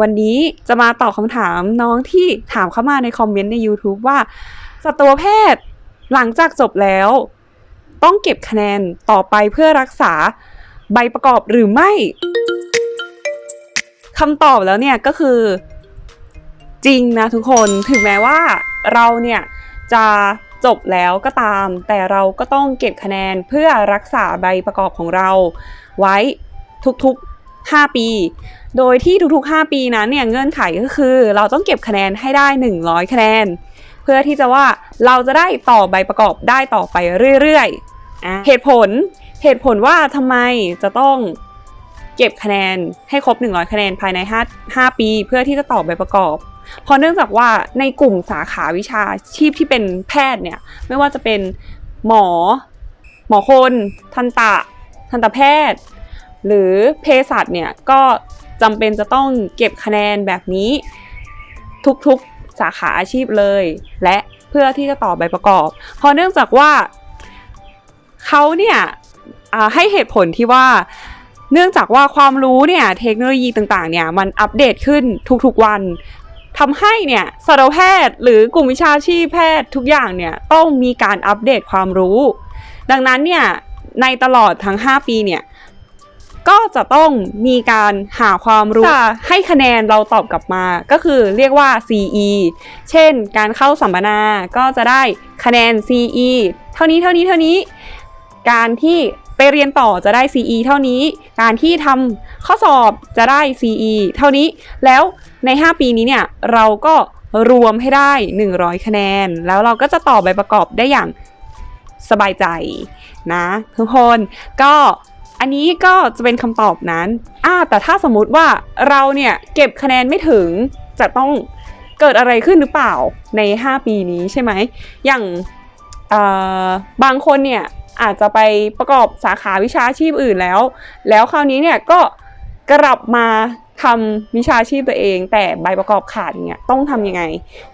วันนี้จะมาตอบคำถามน้องที่ถามเข้ามาในคอมเมนต์ใน YouTube ว่า สัตวแพทย์หลังจากจบแล้ว ต้องเก็บคะแนนต่อไปเพื่อรักษาใบประกอบหรือไม่คำตอบแล้วเนี่ยก็คือจริงนะทุกคนถึงแม้ว่าเราเนี่ยจะจบแล้วก็ตาม แต่เราก็ต้องเก็บคะแนนเพื่อรักษาใบประกอบของเรา ไว้ทุกๆ 5 ปี โดยที่ทุกๆ 5 ปีนั้นเนี่ยเงื่อนไขก็คือ เราต้องเก็บคะแนนให้ได้ 100 คะแนน เพื่อที่จะว่าเราจะได้ต่อใบประกอบได้ต่อไปเรื่อยๆ เหตุผลเหตุผลว่าทำไมจะต้องเก็บคะแนนให้ครบ 100 คะแนนภายใน 5 5 ปี เพื่อที่จะต่อใบประกอบ เพราะเนื่องจากว่าในกลุ่มสาขาวิชาชีพที่เป็นแพทย์เนี่ยไม่ว่าจะเป็นหมอ หมอคน ทันตะ ทันตแพทย์ หรือเภสัชเนี่ยก็จำเป็นจะต้องเก็บคะแนนแบบนี้ ทุกๆสาขาอาชีพเลย และเพื่อที่จะต่อใบประกอบ เพราะเนื่องจากว่าเขาเนี่ยให้เหตุผลที่ว่าเนื่องจากว่าความรู้เนี่ยเทคโนโลยีต่างๆเนี่ยมันอัปเดตขึ้นทุกๆวันทำให้เนี่ยสัตวแพทย์ หรือกลุ่มวิชาชีพแพทย์ทุกอย่างเนี่ยต้องมีการอัปเดตความรู้ ดังนั้นเนี่ยในตลอดทั้ง 5 ปีเนี่ย ก็จะต้องมีการหาความรู้จะให้คะแนนเราตอบกลับมา ก็คือเรียกว่า CE เช่น การเข้าสัมมนาก็จะได้คะแนน CE เท่านี้เท่านี้เท่านี้ การที่ไปเรียนต่อจะได้ CE เท่านี้ การที่ทำข้อสอบจะได้ CE เท่านี้ แล้วใน 5 ปีนี้เนี่ยเราก็รวมให้ได้ 100 คะแนน แล้วเราก็จะต่อใบประกอบได้อย่างสบายใจนะทุกคนก็ อันนี้ก็จะเป็นคำตอบนั้นอ่าแต่ถ้าสมมุติว่าเราเนี่ยเก็บคะแนนไม่ถึงจะต้องเกิดอะไรขึ้นหรือเปล่าใน 5 ปีนี้ใช่ไหม อย่างบางคนเนี่ยอาจจะไปประกอบสาขาวิชาชีพอื่นแล้ว แล้วคราวนี้เนี่ยก็กลับมาทำวิชาชีพตัวเอง แต่ใบประกอบขาดเนี่ยต้องทำยังไง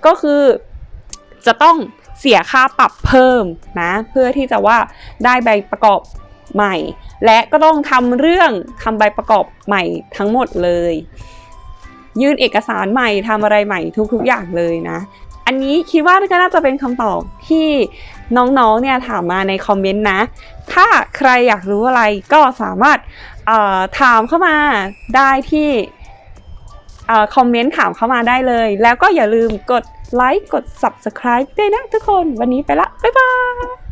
ก็คือจะต้องเสียค่าปรับเพิ่มนะเพื่อที่จะว่าได้ใบประกอบ ใหม่ และก็ต้องทำเรื่องทำใบประกอบใหม่ทั้งหมดเลย ยื่นเอกสารใหม่ทำอะไรใหม่ทุกๆอย่างเลยนะ อันนี้คิดว่าก็น่าจะเป็นคำตอบที่น้องๆเนี่ยถามมาในคอมเมนต์นะ ถ้าใครอยากรู้อะไรก็สามารถถามเข้ามาได้ที่คอมเมนต์ถามเข้ามาได้เลย แล้วก็อย่าลืมกดไลค์กด subscribe ด้วยนะทุกคน วันนี้ไปละ บ๊ายบาย